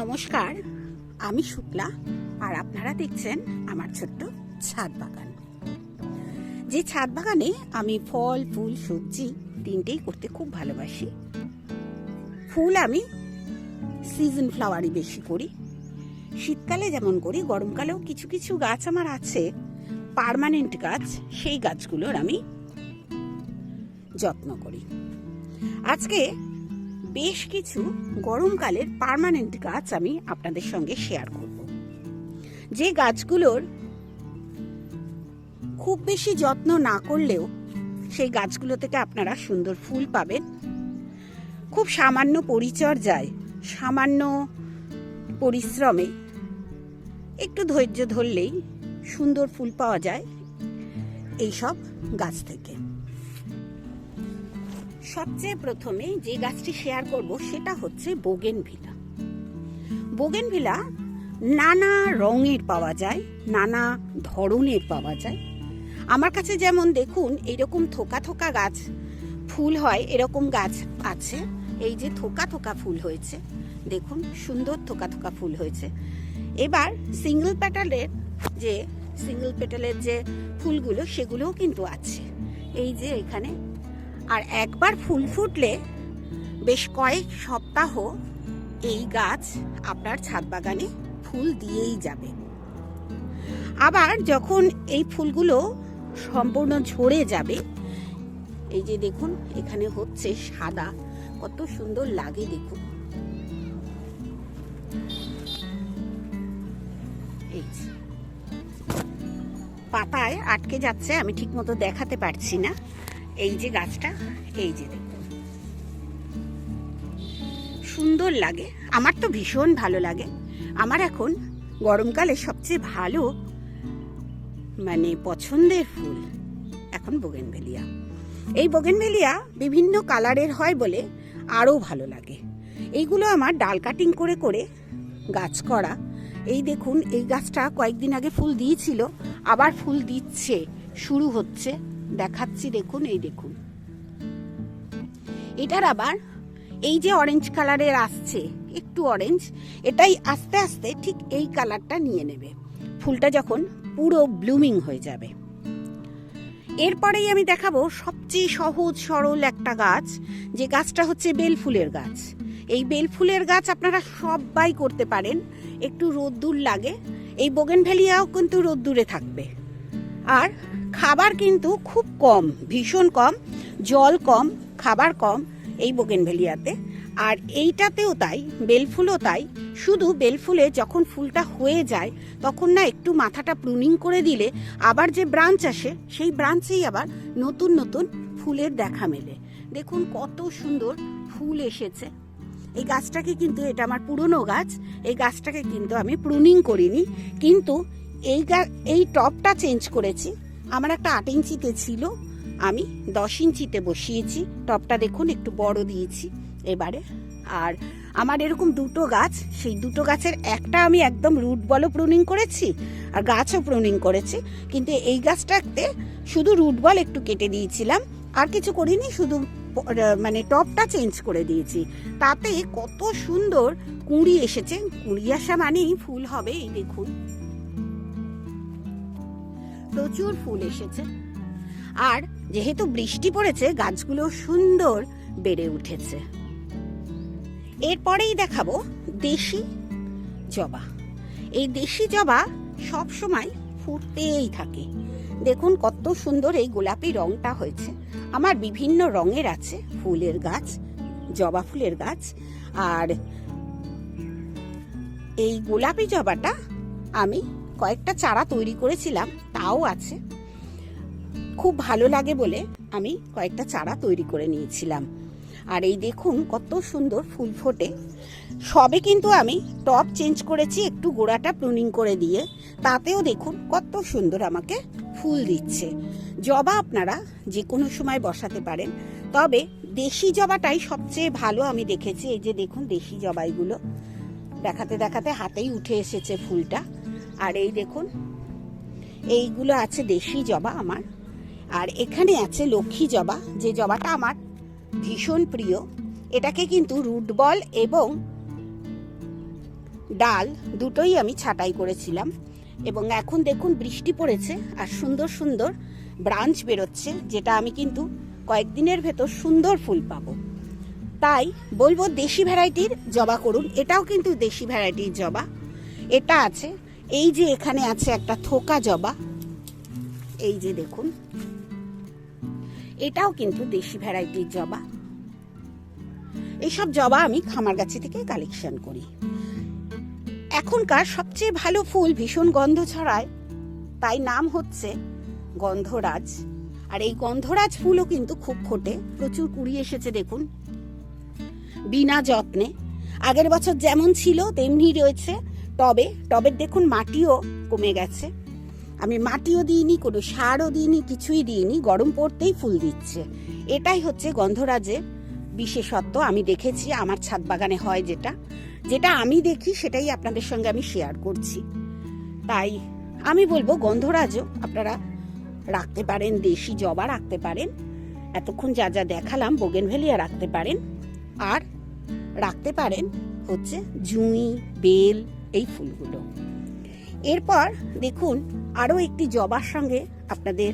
নমস্কার, আমি শুক্লা আর আপনারা দেখছেন আমার ছোট্ট ছাদ বাগান। যে ছাদ বাগানে আমি ফল, ফুল, সবজি তিনটেই করতে খুব ভালোবাসি। ফুল আমি সিজন ফ্লাওয়ারই বেশি করি। শীতকালে যেমন করি, গরমকালেও কিছু কিছু গাছ আমার আছে। পার্মানেন্ট গাছ, সেই গাছগুলোর আমি যত্ন করি। আজকে বেশ কিছু গরমকালের পার্মানেন্ট গাছ আমি আপনাদের সঙ্গে শেয়ার করব। যে গাছগুলোর খুব বেশি যত্ন না করলেও সেই গাছগুলো থেকে আপনারা সুন্দর ফুল পাবেন। খুব সামান্য পরিচর্যায়, সামান্য পরিশ্রমে একটু ধৈর্য ধরলেই সুন্দর ফুল পাওয়া যায় এইসব গাছ থেকে। সবচেয়ে প্রথমে যে গাছটি শেয়ার করব সেটা হচ্ছে বোগেনভিলা। বোগেনভিলা নানা রঙের পাওয়া যায়, নানা ধরনের পাওয়া যায়। আমার কাছে যেমন দেখুন, এরকম থোকা থোকা গাছ ফুল হয়, এরকম গাছ আছে। এই যে থোকা থোকা ফুল হয়েছে, দেখুন, সুন্দর থোকা থোকা ফুল হয়েছে। এবার সিঙ্গেল প্যাটালের যে সিঙ্গেল পেটালের যে ফুলগুলো, সেগুলোও কিন্তু আছে। এই যে এখানে আর একবার ফুল ফুটলে বেশ কয়েক সপ্তাহ এই গাছ আপনার ছাদ বাগানে ফুল দিয়েই যাবে। আবার যখন এই ফুলগুলো সম্পূর্ণ ঝরে যাবে, এই যে দেখুন, এখানে হচ্ছে সাদা, কত সুন্দর লাগে দেখুন। এই পাতায় আটকে যাচ্ছে, আমি ঠিক মতো দেখাতে পারছি না। এই যে গাছটা, এই যে সুন্দর লাগে, আমার তো ভীষণ ভালো লাগে। আমার এখন গরমকালে সবচেয়ে ভালো মানে পছন্দের ফুল এখন বোগেনভেলিয়া। এই বোগেনভেলিয়া বিভিন্ন কালারের হয় বলে আরও ভালো লাগে। এইগুলো আমার ডাল কাটিং করে করে গাছ করা। এই দেখুন, এই গাছটা কয়েকদিন আগে ফুল দিয়েছিল, আবার ফুল দিচ্ছে, শুরু হচ্ছে। দেখাচ্ছি, দেখুন, এই দেখুন। এটার আবার এই যে অরেঞ্জ কালারের আসছে, একটু অরেঞ্জ এটাই আস্তে আস্তে ঠিক এই কালারটা নিয়ে নেবে। ফুলটা যখন পুরো ব্লুমিং হয়ে যাবে। এরপরেই আমি দেখাবো সবচেয়ে সহজ, সরল একটা গাছ, যে গাছটা হচ্ছে বেল ফুলের গাছ। এই বেল ফুলের গাছ আপনারা সবাই করতে পারেন, একটু রোদ্দুর লাগে। এই বোগেনভেলিয়াও কিন্তু রোদ্দুরে থাকবে। আর খাবার কিন্তু খুব কম, ভীষণ কম, জল কম, খাবার কম এই বোগেনভেলিয়াতে। আর এইটাতেও তাই, বেলফুলও তাই, শুধু বেলফুলে যখন ফুলটা হয়ে যায়, তখন না একটু মাথাটা প্রুনিং করে দিলে আবার যে ব্রাঞ্চ আসে, সেই ব্রাঞ্চেই আবার নতুন নতুন ফুলের দেখা মেলে। দেখুন কত সুন্দর ফুল এসেছে। এই গাছটাকে কিন্তু, এটা আমার পুরনো গাছ, এই গাছটাকে কিন্তু আমি প্রুনিং করিনি, কিন্তু এই গা- এই টপটা চেঞ্জ করেছি। আমার একটা আট ইঞ্চিতে ছিল। আমি দশ ইঞ্চিতে বসিয়েছি। টপটা দেখুন, একটু বড় দিয়েছি এবারে। আর আমার এরকম দুটো গাছ, সেই দুটো গাছের একটা আমি একদম রুট বলও প্রুনিং করেছি আর গাছও প্রুনিং করেছি। কিন্তু এই গাছটাতে শুধু রুট বল একটু কেটে দিয়েছিলাম। আর কিছু করিনি, শুধু মানে টপটা চেঞ্জ করে দিয়েছি। তাতে কত সুন্দর কুঁড়ি এসেছে। কুঁড়ি আসা মানেই ফুল হবে, এই দেখুন। প্রচুর ফুল এসেছে। আর যেহেতু বৃষ্টি পড়েছে, গাছগুলো সুন্দর বেড়ে উঠেছে। এরপরেই দেখাবো দেশি জবা। এই দেশি জবা সব সময় ফুটতেই থাকে। দেখুন কত সুন্দর এই গোলাপি রংটা হয়েছে। আমার বিভিন্ন রঙের আছে, ফুলের গাছ, জবা ফুলের গাছ। আর এই গোলাপি জবাটা আমি কয়েকটা চারা তৈরি করেছিলাম, তাও আছে। খুব ভালো লাগে বলে আমি কয়েকটা চারা তৈরি করে নিয়েছিলাম। আর এই দেখুন কত সুন্দর ফুল ফোটে। সবে কিন্তু আমি টপ চেঞ্জ করেছি, একটু গোড়াটা প্রুনিং করে দিয়ে। তাতেও দেখুন কত সুন্দর আমাকে ফুল দিচ্ছে। জবা আপনারা যে কোনো সময় বসাতে পারেন। তবে দেশি জবাটাই সবচেয়ে ভালো আমি দেখেছি। এই যে দেখুন দেশি জবাইগুলো দেখাতে দেখাতে হাতেই উঠে এসেছে ফুলটা। আর এই দেখুন, এইগুলো আছে দেশি জবা আমার, আর এখানে আছে লক্ষ্মী জবা, যে জবাটা আমার ভীষণ প্রিয়। এটাকে কিন্তু রুট বল এবং ডাল দুটোই আমি ছাঁটাই করেছিলাম। এবং এখন দেখুন বৃষ্টি পড়েছে আর সুন্দর সুন্দর ব্রাঞ্চ বেরোচ্ছে, যেটা আমি কিন্তু কয়েকদিনের ভেতর সুন্দর ফুল পাবো। তাই বলব দেশি ভ্যারাইটির জবা করুন। এটাও কিন্তু দেশি ভ্যারাইটির জবা। এটা আছে এই যে এখানে আছে একটা থোকা জবা, এই যে দেখুন, এটাও কিন্তু দেশি ভ্যারাইটির জবা। এইসব জবা আমি খামারগাছি থেকে কালেকশন করি। এখনকার সবচেয়ে ভালো ফুল ভীষণ গন্ধ ছড়ায়, তাই নাম হচ্ছে গন্ধরাজ। আর এই গন্ধরাজ ফুলও কিন্তু খুব ফোটে, প্রচুর কুড়ি এসেছে দেখুন। বিনা যত্নে, আগের বছর যেমন ছিল, তেমনি রয়েছে। টবে, টবের দেখুন মাটিও কমে গেছে। আমি মাটিও দিইনি, কোনো সারও দিইনি, কিছুই দিইনি, গরম পড়তেই ফুল দিচ্ছে। এটাই হচ্ছে গন্ধরাজের বিশেষত্ব। আমি দেখেছি, আমার ছাদ বাগানে হয় যেটা। যেটা আমি দেখি, সেটাই আপনাদের সঙ্গে আমি শেয়ার করছি। তাই আমি বলব, গন্ধরাজও আপনারা রাখতে পারেন, দেশি জবা রাখতে পারেন। এতক্ষণ যা যা দেখালাম বোগেনভেলিয়া রাখতে পারেন। আর রাখতে পারেন হচ্ছে জুঁই, বেল এই ফুলগুলো। এরপর দেখুন আরও একটি জবার সঙ্গে আপনাদের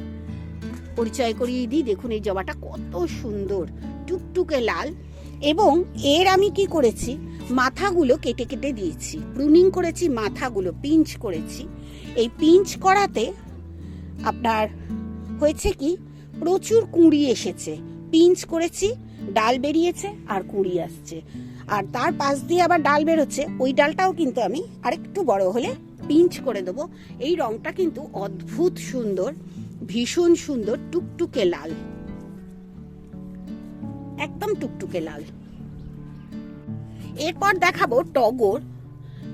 পরিচয় করিয়ে দিই। দেখুন এই জবাটা কত সুন্দর, টুকটুকে লাল। এবং এর আমি কি করেছি? মাথাগুলো কেটে কেটে দিয়েছি। প্রুনিং করেছি, মাথাগুলো পিঞ্চ করেছি। এই পিঞ্চ করাতে আপনার হয়েছে কি? প্রচুর কুঁড়ি এসেছে। পিঞ্চ করেছি, ডাল বেরিয়েছে আর কুঁড়ি আসছে। আর তার পাশ দিয়ে আবার ডাল বেরোচ্ছে। ওই ডালটাও কিন্তু আমি আরেকটু বড় হলে পিঞ্চ করে দেবো। এই রংটা কিন্তু অদ্ভুত সুন্দর, ভীষণ সুন্দর, টুকটুকে লাল। একদম টুকটুকে লাল। এরপর দেখাবো টগর।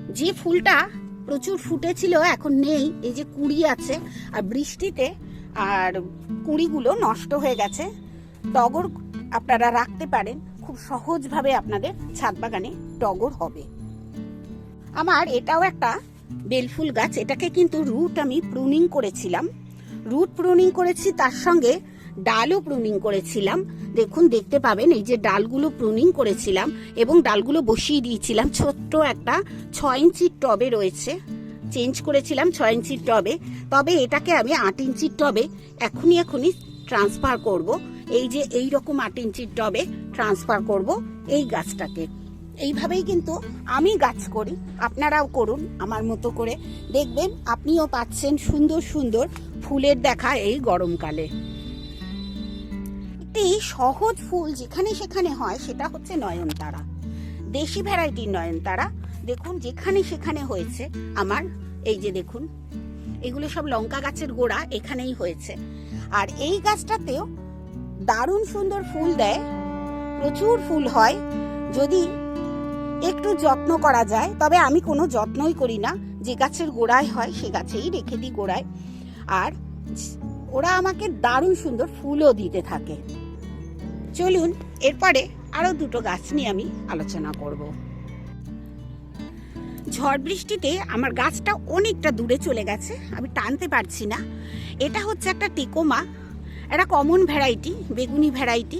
যে ফুলটা প্রচুর ফুটেছিল, এখন নেই। এই যে কুড়ি আছে আর বৃষ্টিতে আর কুড়িগুলো নষ্ট হয়ে গেছে। টগর আপনারা রাখতে পারেন। খুব সহজভাবে আপনাদের ছাদ বাগানে টগর হবে। আমার এটাও একটা বেলফুল গাছ, এটাকে কিন্তু রুট আমি প্রুনিং করেছিলাম। রুট প্রুনিং করেছি, তার সঙ্গে ডালও প্রুনিং করেছিলাম। দেখুন, দেখতে পাবেন, এই যে ডালগুলো প্রুনিং করেছিলাম এবং ডালগুলো বসিয়ে দিয়েছিলাম। ছোট্ট একটা ছয় ইঞ্চির টবে রয়েছে। চেঞ্জ করেছিলাম ছয় ইঞ্চির টবে। তবে এটাকে আমি আট ইঞ্চির টবে এখনই এখনই ট্রান্সফার করব। এই যে এই রকম আট ইঞ্চির টবে ট্রান্সফার করব এই গাছটাকে। এইভাবেই কিন্তু আমি গাছ করি। আপনারাও করুন আমার মতো করে। দেখবেন আপনিও পাচ্ছেন সুন্দর সুন্দর ফুলের দেখা এই গরমকালে। একটি সহজ ফুল যেখানে সেখানে হয় সেটা হচ্ছে নয়নতারা। দেশি ভ্যারাইটির নয়নতারা। দেখুন যেখানে সেখানে হয়েছে আমার, এই যে দেখুন। এগুলো সব লঙ্কা গাছের গোড়া এখানেই হয়েছে। আর এই গাছটাতেও দারুণ সুন্দর ফুল দেয়। প্রচুর ফুল হয়। যদি একটু যত্ন করা যায়, তবে আমি কোনো যত্নই করি না। যে গাছের গোড়ায় হয়, সে গাছেই রেখে দিই গোড়ায়। আর ওরা আমাকে দারুণ সুন্দর ফুলও দিতে থাকে। চলুন, এরপরে আরও দুটো গাছ নিয়ে আমি আলোচনা করব। ঝড় বৃষ্টিতে আমার গাছটা অনেকটা দূরে চলে গেছে, আমি টানতে পারছি না। এটা হচ্ছে একটা টেকোমা। একটা কমন ভ্যারাইটি বেগুনি ভ্যারাইটি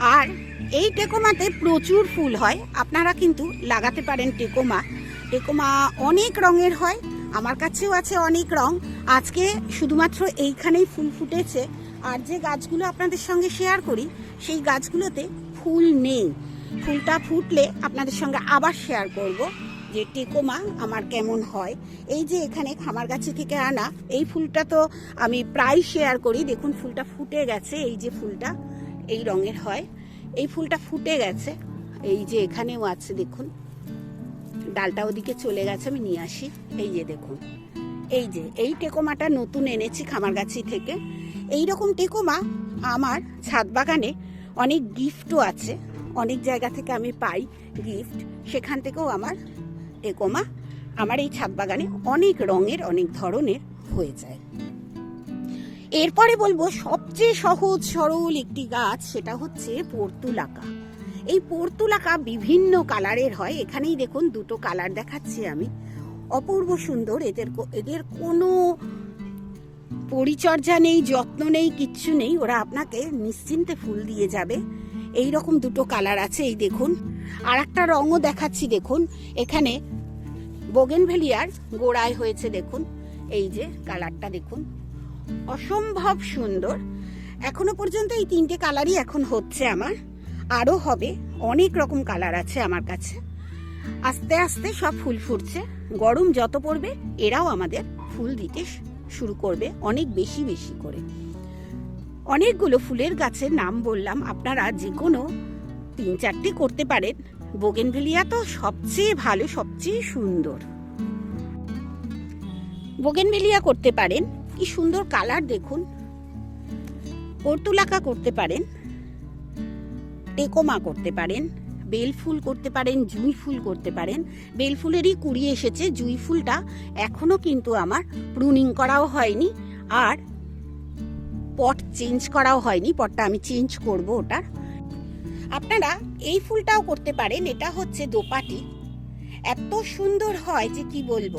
আর এই টেকোমাতে প্রচুর ফুল হয়। আপনারা কিন্তু লাগাতে পারেন টেকোমা। টেকোমা অনেক রঙের হয়। আমার কাছেও আছে অনেক রং। আজকে শুধুমাত্র এইখানেই ফুল ফুটেছে। আর যে গাছগুলো আপনাদের সঙ্গে শেয়ার করি, সেই গাছগুলোতে ফুল নেই। ফুলটা ফুটলে আপনাদের সঙ্গে আবার শেয়ার করব। যে টেকোমা আমার কেমন হয়। এই যে এখানে খামার গাছে থেকে আনা, এই ফুলটা তো আমি প্রায় শেয়ার করি। দেখুন, ফুলটা ফুটে গেছে, এই যে ফুলটা, এই রঙের হয়। এই ফুলটা ফুটে গেছে, এই যে এখানেও আছে, দেখুন। ডালটা ওদিকে চলে গেছে, আমি নিয়ে আসি। এই যে দেখুন, এই যে, এই টেকোমাটা নতুন এনেছি খামারগাছি থেকে। এই রকম টেকোমা আমার ছাদ বাগানে অনেক গিফটও আছে। অনেক জায়গা থেকে আমি পাই গিফট সেখান থেকেও আমার টেকোমা আমার এই ছাদ বাগানে অনেক রঙের, অনেক ধরনের হয়ে যায়। এরপরে বলব সবচেয়ে সহজ, সরল একটি গাছ সেটা হচ্ছে পর্তুলাকা। এই পর্তুলাকা বিভিন্ন কালারের হয়। এখানেই দেখুন দুটো কালার দেখাচ্ছি আমি। অপূর্ব সুন্দর, এদের এদের কোনো পরিচর্যা নেই, যত্ন নেই, কিচ্ছু নেই। ওরা আপনাকে নিশ্চিন্তে ফুল দিয়ে যাবে। এই রকম দুটো কালার আছে। এই দেখুন আর একটা রঙও দেখাচ্ছি, দেখুন। এখানে বোগেনভেলিয়ার গোড়ায় হয়েছে, দেখুন। এই যে কালারটা, দেখুন। অসম্ভব সুন্দর। এখনও পর্যন্ত এই তিনটে কালারই এখন হচ্ছে আমার। আরও হবে, অনেক রকম কালার আছে আমার কাছে। আস্তে আস্তে সব ফুল ফুটছে। গরম যত পড়বে, এরাও আমাদের ফুল দিতে শুরু করবে, অনেক বেশি বেশি করে। অনেকগুলো ফুলের গাছের নাম বললাম। আপনারা যে কোনো তিন চারটি করতে পারেন। বোগেনভেলিয়া তো সবচেয়ে ভালো, সবচেয়ে সুন্দর। বোগেনভেলিয়া করতে পারেন। কি সুন্দর কালার দেখুন। পর্তুলাকা করতে পারেন। টেকোমা করতে পারেন। বেল ফুল করতে পারেন, জুঁই ফুল করতে পারেন। বেল ফুলেরই কুড়ি এসেছে, জুঁই ফুলটা এখনও কিন্তু আমার প্রুনিং করাও হয়নি। আর পট চেঞ্জ করাও হয়নি, পটটা আমি চেঞ্জ করব ওটার। আপনারা এই ফুলটাও করতে পারেন, এটা হচ্ছে দোপাটি। এত সুন্দর হয় যে কি বলব?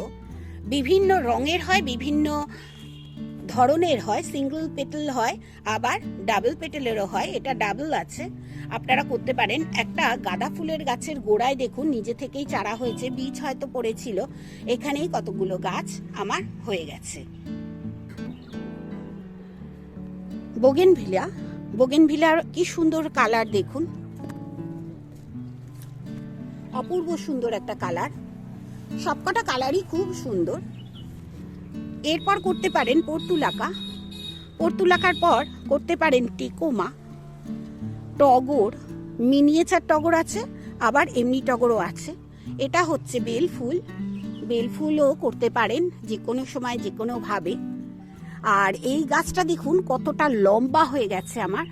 বিভিন্ন রঙের হয়, বিভিন্ন ধরনের হয় সিঙ্গেল পেটেল হয়, আবার ডাবল পেটেলেরও হয়, এটা ডাবল আছে। আপনারা করতে পারেন, একটা গাঁদা ফুলের গাছের গোড়ায় দেখুন, নিজে থেকেই চারা হয়েছে, বীজ হয়তো পড়েছিল, এখানেই কতগুলো গাছ আমার হয়ে গেছে। বোগেনভিলা, বোগেনভিলার কি সুন্দর কালার দেখুন। অপূর্ব সুন্দর একটা কালার। সবকটা কালারই খুব সুন্দর। এরপর করতে পারেন পর্তুলাকা। পর্তুলাকার পর করতে পারেন টিকোমা। টগর, মিনিয়েচার টগর আছে, আবার এমনি টগরও আছে। এটা হচ্ছে বেল ফুল। বেল ফুলও করতে পারেন যে কোনো সময় যে কোনোভাবে আর এই গাছটা দেখুন কতটা লম্বা হয়ে গেছে আমার।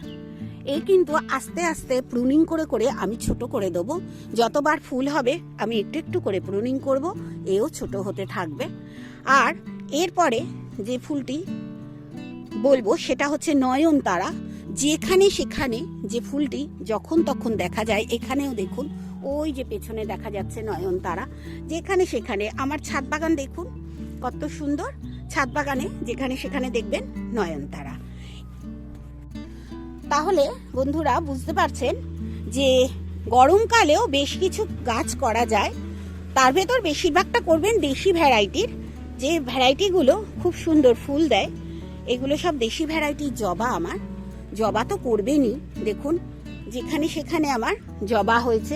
এ কিন্তু আস্তে আস্তে প্রুনিং করে করে আমি ছোট করে দেবো। যতবার ফুল হবে, আমি একটু একটু করে প্রুনিং করব, এও ছোট হতে থাকবে। আর এরপরে যে ফুলটি বলব, সেটা হচ্ছে নয়নতারা। যেখানে সেখানে যে ফুলটি যখন তখন দেখা যায়, এখানেও দেখুন, ওই যে পেছনে দেখা যাচ্ছে নয়নতারা। যেখানে সেখানে, আমার ছাদ বাগান দেখুন, কত সুন্দর। ছাদ বাগানে যেখানে সেখানে দেখবেন নয়নতারা। তাহলে বন্ধুরা বুঝতে পারছেন যে গরমকালেও বেশ কিছু গাছ করা যায়। তার ভেতর বেশিরভাগটা করবেন দেশি ভ্যারাইটির। যে ভ্যারাইটিগুলো খুব সুন্দর ফুল দেয়, এগুলো সব দেশি ভ্যারাইটির জবা আমার। জবা তো করবেনই। দেখুন, যেখানে সেখানে আমার জবা হয়েছে।